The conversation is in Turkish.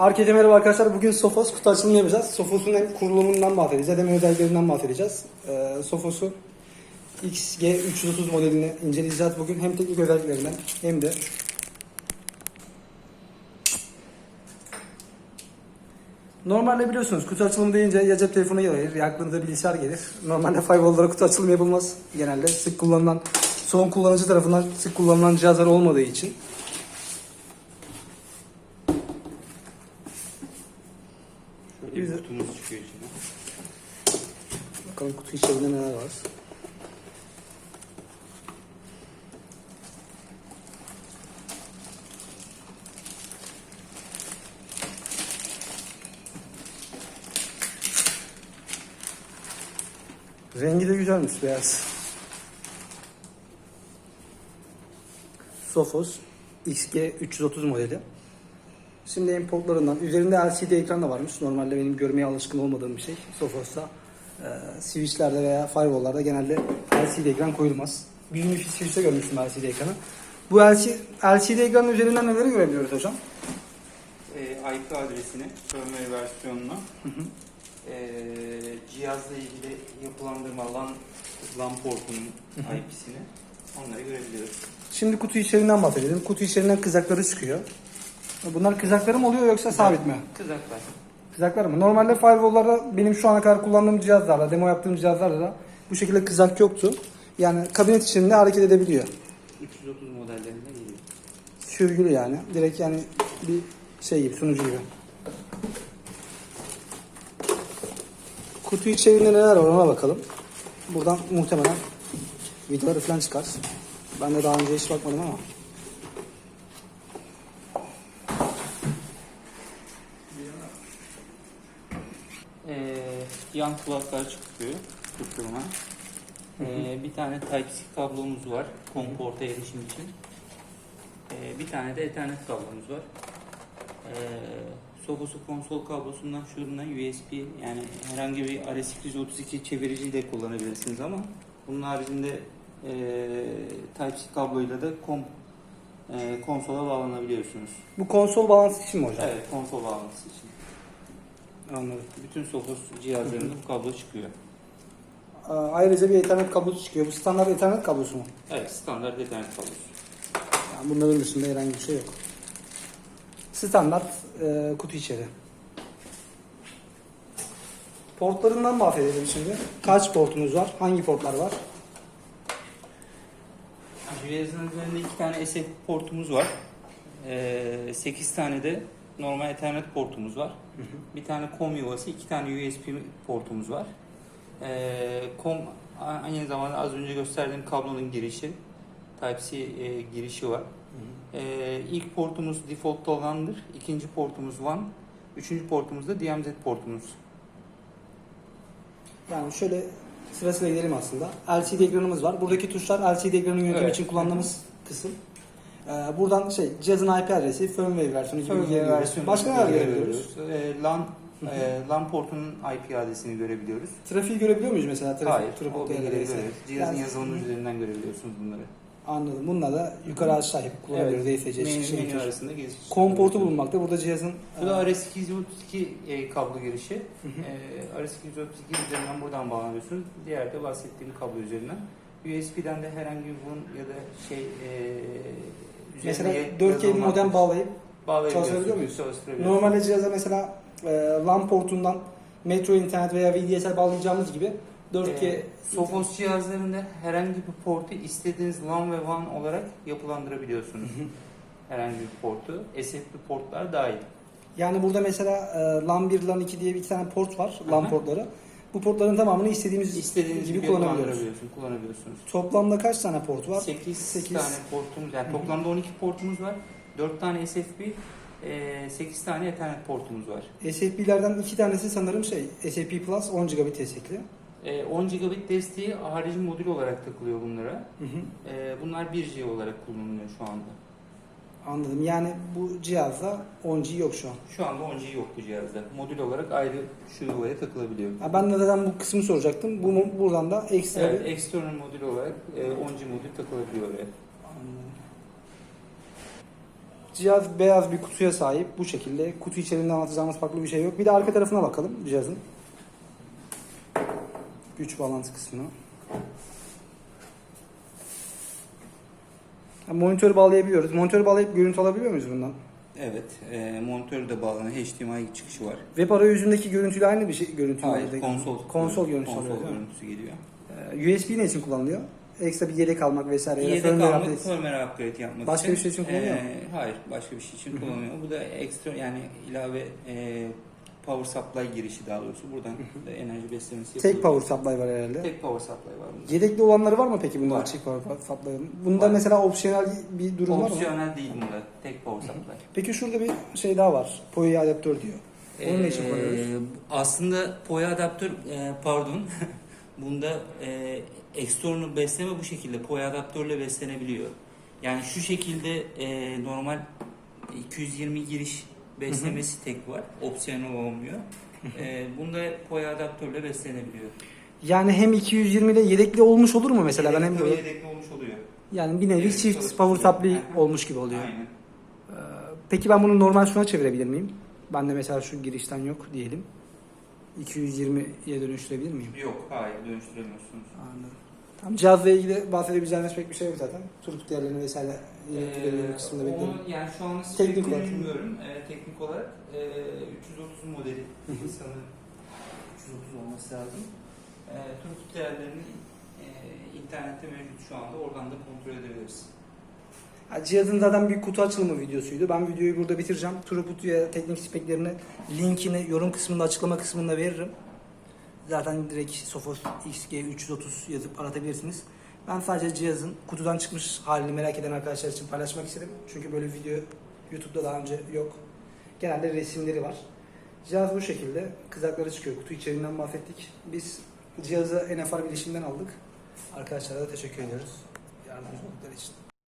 Herkese merhaba arkadaşlar. Bugün Sophos kutu yapacağız. Sophos'un hem kurulumundan bahsedeceğiz hem özelliklerinden bahsedeceğiz. Ee, Sophos'un XG330 modelini inceleyeceğiz bugün. Hem teknik özelliklerinden hem de Normalde biliyorsunuz kutu açılımı deyince ya cep telefonu gelir ya aklınıza bilgisayar gelir. Normalde firewall'lara kutu açılımı yapılmaz genelde. Sık kullanılan, son kullanıcı tarafından sık kullanılan cihazlar olmadığı için. Şöyle Güzel. Bir kutumuz çıkıyor içine. Bakalım kutu içerisinde neler var. Rengi de güzelmiş beyaz. Sophos XG330 modeli. Şimdi importlarından. Üzerinde LCD ekran da varmış. Normalde benim görmeye alışkın olmadığım bir şey. Sophos'ta e, switchlerde veya firewall'larda genelde LCD ekran koyulmaz. Bir ünlü switch'te görmüştüm LCD ekranı. Bu LCD, LCD ekranın üzerinden neleri görebiliyoruz hocam? Ee, IP adresini, firmware versiyonunu, ee, cihazla ilgili yapılandırma LAN, LAN portunun IP'sini onları görebiliyoruz. Şimdi kutu içeriğinden bahsedelim. Kutu içerisinden kızakları çıkıyor. Bunlar kızakları mı oluyor yoksa sabit mi? Kızaklar. Kızaklar mı? Normalde firewall'larda benim şu ana kadar kullandığım cihazlarda, demo yaptığım cihazlarda da bu şekilde kızak yoktu. Yani kabinet içinde hareket edebiliyor. 330 modellerinde geliyor. Sürgülü yani. Direkt yani bir şey gibi, sunucu gibi. Kutu içerisinde neler var ona bakalım. Buradan muhtemelen videoları falan çıkar. Ben de daha önce hiç bakmadım ama. Ee, yan kulaklar çıkıyor tutturma. Ee, bir tane Type-C kablomuz var COM porta erişim için. Ee, bir tane de Ethernet kablomuz var. Ee, Sophos'u konsol kablosundan şuradan USB yani herhangi bir RS232 çevirici de kullanabilirsiniz ama bunun haricinde e, Type-C kabloyla da kom, e, konsola bağlanabiliyorsunuz. Bu konsol bağlantısı için mi hocam? Evet, konsol bağlantısı için. Anladım. Bütün Sophos cihazlarında bu kablo çıkıyor. Ayrıca bir ethernet kablosu çıkıyor. Bu standart ethernet kablosu mu? Evet, standart Ethernet kablosu. Yani bunların dışında herhangi bir şey yok. Standart e, kutu içeri. Portlarından bahsedelim şimdi. Kaç portumuz var? Hangi portlar var? Cihazın üzerinde iki tane SF portumuz var. Ee, 8 tane de normal Ethernet portumuz var. Bir tane COM yuvası, iki tane USB portumuz var. Ee, COM aynı zamanda az önce gösterdiğim kablonun girişi. Type-C e, girişi var. Ee, ilk portumuz default olandır. İkinci portumuz WAN. Üçüncü portumuz da DMZ portumuz. Yani şöyle sırasıyla gidelim aslında. LCD ekranımız var. Buradaki tuşlar LCD ekranı yönetimi Evet. için kullandığımız kısım. Ee, buradan şey cihazın IP adresi, firmware versiyonu gibi bilgileri Firmware görüyoruz. versiyonunu Başka neler görebiliyoruz? Ee, LAN, e, LAN portunun IP adresini görebiliyoruz. Trafiği görebiliyor muyuz mesela? Trafik, Hayır, trafik o bilgileri görüyoruz. Cihazın Yani- yazılımı üzerinden görebiliyorsunuz bunları. Anladım. Bununla da yukarı aşağı yapıp kullanabiliyoruz. Evet, menü, çıkışı. menü çıkışı. arasında giriş. COM portu bulunmakta. Burada cihazın Bu da e, RS232 e, kablo girişi. E, RS232 üzerinden buradan bağlanıyorsunuz. Diğer de bahsettiğim kablo üzerinden. USB'den de herhangi bir bunun ya da şey e, mesela üzerine 4K bir modem bağlayıp çalıştırabiliyor muyuz? Normalde cihaza mesela e, LAN portundan metro internet veya VDSL bağlayacağımız gibi 4K Ee, Sophos cihazlarında herhangi bir portu istediğiniz LAN ve WAN olarak yapılandırabiliyorsunuz. herhangi bir portu. SFP portlar dahil. yani burada mesela e, LAN 1, LAN 2 diye bir iki tane port var. LAN portları. Bu portların tamamını istediğimiz, İstediğiniz gibi gibi kullanabiliyoruz. kullanabiliyorsunuz. kullanabiliyorsunuz. Toplamda kaç tane port var? 8, Sekiz. tane portumuz, yani toplamda 12 portumuz var. 4 tane SFP, 8 tane Ethernet portumuz var. SFP'lerden iki tanesi sanırım şey SFP Plus 10 GB destekli. E, 10 gigabit desteği harici modül olarak takılıyor bunlara. Hı hı. E, bunlar 1G olarak kullanılıyor şu anda. Anladım. Yani bu cihazda 10G yok şu an. Şu anda 10G yok bu cihazda. Modül olarak ayrı şu yuvaya takılabiliyor. Ha, ben de zaten bu kısmı soracaktım. Bu buradan da ekstra Evet, bir external modül olarak e, 10G modül takılabiliyor oraya. Cihaz beyaz bir kutuya sahip. Bu şekilde. Kutu içerisinde anlatacağımız farklı bir şey yok. Bir de arka tarafına bakalım cihazın. Güç bağlantı kısmına. Ha, Monitörü bağlayabiliyoruz. Monitörü bağlayıp görüntü alabiliyor muyuz bundan? Evet, e, monitörü de bağlanan HDMI çıkışı var. Web arayüzünde görüntüyle aynı bir şey görüntü Hayır, elde? konsol. Konsol görüntüsü Konsol mi? görüntüsü geliyor. Ee, USB ne için kullanılıyor? Ekstra bir yedek almak vesaire. ya Yedek firmware almak, update. firmware upgrade yapmak Başka için. bir şey için kullanıyor mu? E, hayır, başka bir şey için kullanılıyor. Bu da ekstra yani ilave e, power supply girişi daha doğrusu. Buradan da enerji beslemesi yapılıyor. Tek power supply var herhalde. Tek power supply var bunda. Yedekli olanları var mı peki bunda Var. açık power supply'ın? Bunda Var. mesela opsiyonel bir durum var mı? Opsiyonel değil bunda. Tek power supply. Peki şurada bir şey daha var. PoE adaptör diyor. Onun ne için? Ee, aslında POE adaptör e, pardon bunda e, external besleme bu şekilde POE adaptörle beslenebiliyor. Yani şu şekilde e, normal 220 giriş beslemesi tek var. Opsiyonel olmuyor. E, bunda POE adaptörle beslenebiliyor. Yani hem 220 ile yedekli olmuş olur mu mesela? Ben hem Yedekli böyle, yedekli olmuş oluyor. yani bir nevi Evet, çift power supply olmuş gibi oluyor. Aynen. Ee, Peki ben bunu normal şuna çevirebilir miyim? Ben de mesela şu girişten yok diyelim. 220'ye dönüştürebilir miyim? Yok, hayır dönüştüremiyorsunuz. Anladım. Tam cihazla ilgili bahsedebileceğimiz pek bir şey yok zaten. Turgut değerlerini vesaire iletkilerini kısmında bekliyorum. Ee, yani şu anda Teknik olarak. bilmiyorum. Ee, teknik olarak e, 330 modeli sanırım 330 olması lazım. E, Turgut değerlerinin e, internette mevcut şu anda. Oradan da kontrol edebiliriz. Ha, Cihazın zaten bir kutu açılımı videosuydu. Ben videoyu burada bitireceğim. Turgut'ya teknik speklerini linkini yorum kısmında açıklama kısmında veririm. Zaten direkt Sophos XG330 yazıp aratabilirsiniz. Ben sadece cihazın kutudan çıkmış halini merak eden arkadaşlar için paylaşmak istedim. Çünkü böyle video YouTube'da daha önce yok. Genelde resimleri var. Cihaz bu şekilde. Kızakları çıkıyor. Kutu içeriğinden bahsettik. Biz cihazı NFR bilişimden aldık. Arkadaşlara da teşekkür ediyoruz. Yardımcı oldukları için.